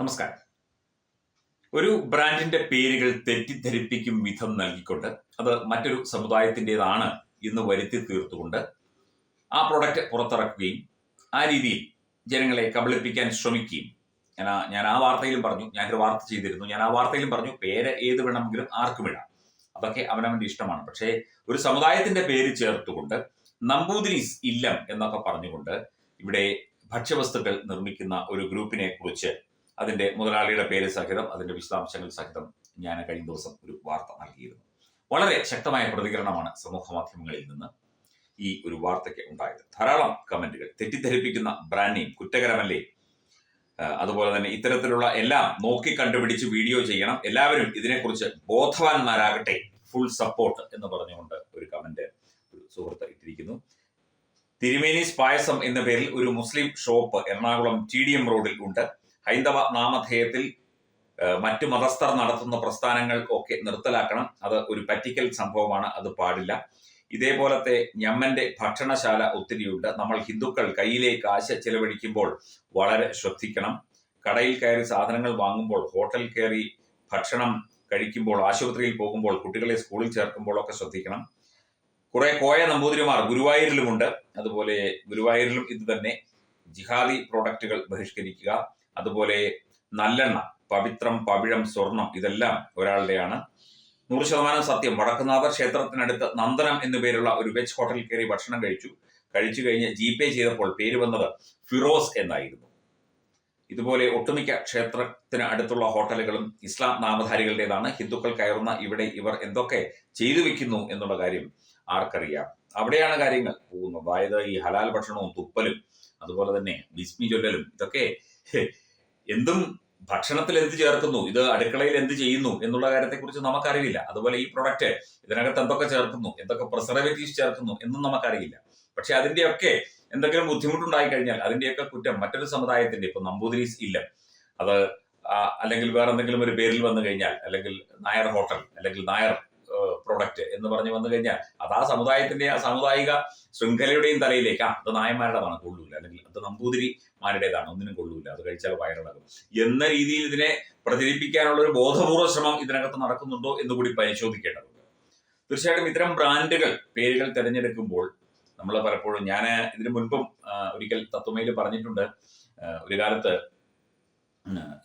നമസ്കാരം. ഒരു ബ്രാൻഡിന്റെ പേരുകൾ തെറ്റിദ്ധരിപ്പിക്കും വിധം നൽകിക്കൊണ്ട് അത് മറ്റൊരു സമുദായത്തിന്റെതാണ് എന്ന് വരുത്തി തീർത്തുകൊണ്ട് ആ പ്രൊഡക്റ്റ് പുറത്തിറക്കുകയും ആ രീതിയിൽ ജനങ്ങളെ കബളിപ്പിക്കാൻ ശ്രമിക്കുകയും. ഞാൻ ഞാൻ ആ വാർത്തയിലും പറഞ്ഞു ഞാനൊരു വാർത്ത ചെയ്തിരുന്നു. ഞാൻ ആ വാർത്തയിലും പറഞ്ഞു പേര് ഏത് വേണമെങ്കിലും ആർക്കും ഇടാം. അതൊക്കെ അവനവന്റെ ഇഷ്ടമാണ്. പക്ഷേ ഒരു സമുദായത്തിന്റെ പേര് ചേർത്തുകൊണ്ട് നമ്പൂതിരീസ് ഇല്ലം എന്നൊക്കെ പറഞ്ഞുകൊണ്ട് ഇവിടെ ഭക്ഷ്യവസ്തുക്കൾ നിർമ്മിക്കുന്ന ഒരു ഗ്രൂപ്പിനെ കുറിച്ച് അതിന്റെ മുതലാളിയുടെ പേര് സഹിതം അതിന്റെ വിശദാംശങ്ങൾ സഹിതം ഞാൻ കഴിഞ്ഞ ദിവസം ഒരു വാർത്ത നൽകിയിരുന്നു. വളരെ ശക്തമായ പ്രതികരണമാണ് സമൂഹ മാധ്യമങ്ങളിൽ നിന്ന് ഈ ഒരു വാർത്തയ്ക്ക് ഉണ്ടായത്. ധാരാളം കമന്റുകൾ തെറ്റിദ്ധരിപ്പിക്കുന്ന ബ്രാൻഡ് നെയിം കുറ്റകരമല്ലേ? അതുപോലെ തന്നെ ഇത്തരത്തിലുള്ള എല്ലാം നോക്കി കണ്ടുപിടിച്ച് വീഡിയോ ചെയ്യണം. എല്ലാവരും ഇതിനെക്കുറിച്ച് ബോധവാന്മാരാകട്ടെ ഫുൾ സപ്പോർട്ട് എന്ന് പറഞ്ഞുകൊണ്ട് ഒരു കമന്റ് ഒരു സുഹൃത്ത് ഇട്ടിരിക്കുന്നു. തിരുമേനീസ് പായസം എന്ന പേരിൽ ഒരു Muslim shop Ernakulam T D M റോഡിൽ ഉണ്ട്. ഹൈന്ദവ നാമധേയത്തിൽ മറ്റു മതസ്ഥർ നടത്തുന്ന പ്രസ്ഥാനങ്ങൾ ഒക്കെ നിർത്തലാക്കണം. അത് ഒരു പറ്റിക്കൽ സംഭവമാണ് അത് പാടില്ല. ഇതേപോലത്തെ ഞമ്മന്റെ ഭക്ഷണശാല ഒത്തിരിയുണ്ട്. നമ്മൾ ഹിന്ദുക്കൾ കയ്യിലെ കാശ് ചെലവഴിക്കുമ്പോൾ വളരെ ശ്രദ്ധിക്കണം. കടയിൽ കയറി സാധനങ്ങൾ വാങ്ങുമ്പോൾ ഹോട്ടൽ കയറി ഭക്ഷണം കഴിക്കുമ്പോൾ ആശുപത്രിയിൽ പോകുമ്പോൾ കുട്ടികളെ സ്കൂളിൽ ചേർക്കുമ്പോൾ ഒക്കെ ശ്രദ്ധിക്കണം. കുറെ കോയ നമ്പൂതിരിമാർ ഗുരുവായൂരിലുമുണ്ട്. അതുപോലെ ഗുരുവായൂരിലും ഇത് തന്നെ ജിഹാദി പ്രോഡക്റ്റുകൾ ബഹിഷ്കരിക്കുക. അതുപോലെ നല്ലെണ്ണ പവിത്രം പവിഴം സ്വർണം ഇതെല്ലാം ഒരാളുടെയാണ്. നൂറ് ശതമാനം സത്യം. വടക്കുനാഥ ക്ഷേത്രത്തിനടുത്ത് നന്ദനം എന്നു പേരുള്ള ഒരു വെജ് ഹോട്ടലിൽ കയറി ഭക്ഷണം കഴിച്ചു. കഴിച്ചു കഴിഞ്ഞ് ജി പേ ചെയ്തപ്പോൾ പേര് വന്നത് ഫിറോസ് എന്നായിരുന്നു. ഇതുപോലെ ഒട്ടുമിക്ക ക്ഷേത്രത്തിന് അടുത്തുള്ള ഹോട്ടലുകളും ഇസ്ലാം നാമധാരികളുടേതാണ്. ഹിന്ദുക്കൾ കയറുന്ന ഇവിടെ ഇവർ എന്തൊക്കെ ചെയ്തു വെക്കുന്നു എന്നുള്ള കാര്യം ആർക്കറിയാം. അവിടെയാണ് കാര്യങ്ങൾ പോകുന്നത്. അതായത് ഈ ഹലാൽ ഭക്ഷണവും തുപ്പലും അതുപോലെ തന്നെ ബിസ്മി ചൊല്ലലും ഇതൊക്കെ എന്തും ഭക്ഷണത്തിൽ എന്ത് ചേർക്കുന്നു? ഇത് അടുക്കളയിൽ എന്ത് ചെയ്യുന്നു എന്നുള്ള കാര്യത്തെക്കുറിച്ച് നമുക്കറിയില്ല അതുപോലെ ഈ പ്രൊഡക്റ്റ് ഇതിനകത്ത് എന്തൊക്കെ ചേർക്കുന്നു? എന്തൊക്കെ പ്രിസർവേറ്റീവ്സ് ചേർക്കുന്നു എന്നും നമുക്കറിയില്ല. പക്ഷെ അതിന്റെയൊക്കെ എന്തെങ്കിലും ബുദ്ധിമുട്ടുണ്ടായി കഴിഞ്ഞാൽ അതിന്റെയൊക്കെ കുറ്റം മറ്റൊരു സമുദായത്തിന്റെ ഇപ്പൊ നമ്പൂതിരീസ് ഇല്ല. അത് അല്ലെങ്കിൽ വേറെ എന്തെങ്കിലും ഒരു പേരിൽ വന്നു കഴിഞ്ഞാൽ അല്ലെങ്കിൽ നായർ ഹോട്ടൽ അല്ലെങ്കിൽ നായർ പ്രൊഡക്റ്റ് എന്ന് പറഞ്ഞു വന്നു കഴിഞ്ഞാൽ അത് ആ സമുദായത്തിന്റെ ആ സാമുദായിക ശൃംഖലയുടെയും തലയിലേക്ക് ആ അത് നായന്മാരുടേതാണ് കൊള്ളൂല. അല്ലെങ്കിൽ അത് നമ്പൂതിരിമാരുടേതാണ് ഒന്നിനും കൊള്ളൂല. അത് കഴിച്ചാൽ വയറിളകും. എന്ന രീതിയിൽ ഇതിനെ പ്രചരിപ്പിക്കാനുള്ള ഒരു ബോധപൂർവ ശ്രമം ഇതിനകത്ത് നടക്കുന്നുണ്ടോ എന്ന് കൂടി പരിശോധിക്കേണ്ടതുണ്ട്. തീർച്ചയായിട്ടും ഇത്തരം ബ്രാൻഡുകൾ പേരുകൾ തിരഞ്ഞെടുക്കുമ്പോൾ നമ്മൾ പലപ്പോഴും ഞാൻ ഇതിനു മുൻപും ഒരിക്കൽ തത്വമയിൽ പറഞ്ഞിട്ടുണ്ട്. ഒരു കാലത്ത്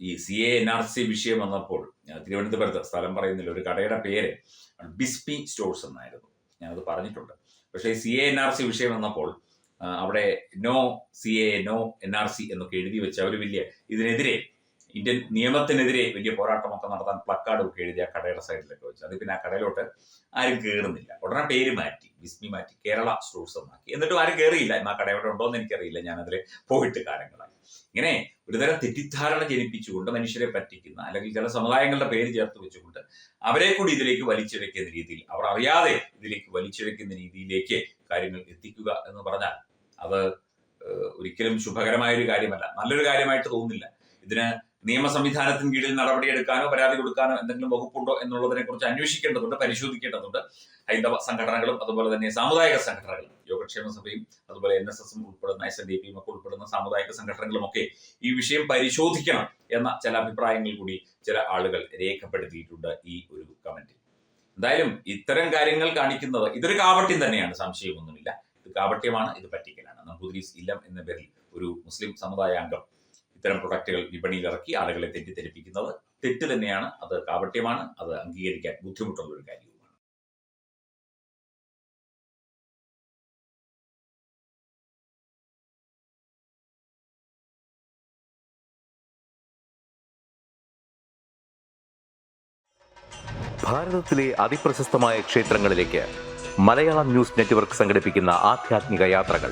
ഈ C A N R C വിഷയം വന്നപ്പോൾ തിരുവനന്തപുരത്ത് സ്ഥലം പറയുന്നില്ല ഒരു കടയുടെ പേര് ബിസ്പി സ്റ്റോഴ്സ് എന്നായിരുന്നു. ഞാനത് പറഞ്ഞിട്ടുണ്ട്. പക്ഷേ C A N R C വിഷയം വന്നപ്പോൾ അവിടെ no C A no N R C എന്നൊക്കെ എഴുതി വെച്ച് അവർ വലിയ ഇതിനെതിരെ ഇന്ത്യൻ നിയമത്തിനെതിരെ വലിയ പോരാട്ടമൊക്കെ നടത്താൻ പ്ലക്കാർഡ് ഒക്കെ എഴുതിയ കടയുടെ സൈഡിലൊക്കെ വെച്ചു. അത് പിന്നെ ആ കടയിലോട്ട് ആരും കയറുന്നില്ല ഉടനെ പേര് മാറ്റി ബിസ്മി മാറ്റി കേരള സ്റ്റോഴ്സ് എന്നാക്കി എന്നിട്ടും ആരും കയറിയില്ല എന്നാ കട എവിടെ ഉണ്ടോ എന്ന് എനിക്കറിയില്ല. ഞാനതിൽ പോയിട്ട് കാലങ്ങളായി ഇങ്ങനെ ഒരുതരം തെറ്റിദ്ധാരണ ജനിപ്പിച്ചുകൊണ്ട് മനുഷ്യരെ പറ്റിക്കുന്ന അല്ലെങ്കിൽ ചില സമുദായങ്ങളുടെ പേര് ചേർത്ത് വെച്ചുകൊണ്ട് അവരെ കൂടി ഇതിലേക്ക് വലിച്ചിഴക്കുന്ന രീതിയിൽ അവർ അറിയാതെ ഇതിലേക്ക് വലിച്ചിഴക്കുന്ന രീതിയിലേക്ക് കാര്യങ്ങൾ എത്തിക്കുക എന്ന് പറഞ്ഞാൽ അത് ഒരിക്കലും ശുഭകരമായ ഒരു കാര്യമല്ല. നല്ലൊരു കാര്യമായിട്ട് തോന്നുന്നില്ല. ഇതിന് നിയമ സംവിധാനത്തിന് കീഴിൽ നടപടിയെടുക്കാനോ പരാതി കൊടുക്കാനോ എന്തെങ്കിലും വകുപ്പുണ്ടോ എന്നുള്ളതിനെ കുറിച്ച് അന്വേഷിക്കേണ്ടതുണ്ട് പരിശോധിക്കേണ്ടതുണ്ട്. ഹൈന്ദവ സംഘടനകളും അതുപോലെ തന്നെ സാമുദായിക സംഘടനകളും യോഗക്ഷേമ സഭയും അതുപോലെ എൻ എസ് എസും ഉൾപ്പെടുന്ന എസ് എൻ ഡി പിയും ഒക്കെ ഉൾപ്പെടുന്ന സാമുദായിക സംഘടനകളും ഒക്കെ ഈ വിഷയം പരിശോധിക്കണം എന്ന ചില അഭിപ്രായങ്ങൾ കൂടി ചില ആളുകൾ രേഖപ്പെടുത്തിയിട്ടുണ്ട് ഈ ഒരു കമന്റിൽ എന്തായാലും ഇത്തരം കാര്യങ്ങൾ കാണിക്കുന്നത് ഇതൊരു കാപട്യം തന്നെയാണ് സംശയമൊന്നുമില്ല. ഇത് കാപട്യമാണ് ഇത് പറ്റിക്കലാണ്. നമ്പൂതിരീസ് ഇല്ലം എന്ന പേരിൽ ഒരു മുസ്ലിം സമുദായ അംഗം ഇത്തരം പ്രൊഡക്റ്റുകൾ വിപണിയിൽ ഇറക്കി ആളുകളെ തെറ്റിദ്ധരിപ്പിക്കുന്നത് തെറ്റ് തന്നെയാണ്. അത് കാപട്യമാണ്. അത് അംഗീകരിക്കാൻ ബുദ്ധിമുട്ടുള്ള ഒരു കാര്യവും ഭാരതത്തിലെ അതിപ്രശസ്തമായ ക്ഷേത്രങ്ങളിലേക്ക് മലയാളം ന്യൂസ് നെറ്റ്വർക്ക് സംഘടിപ്പിക്കുന്ന ആധ്യാത്മിക യാത്രകൾ.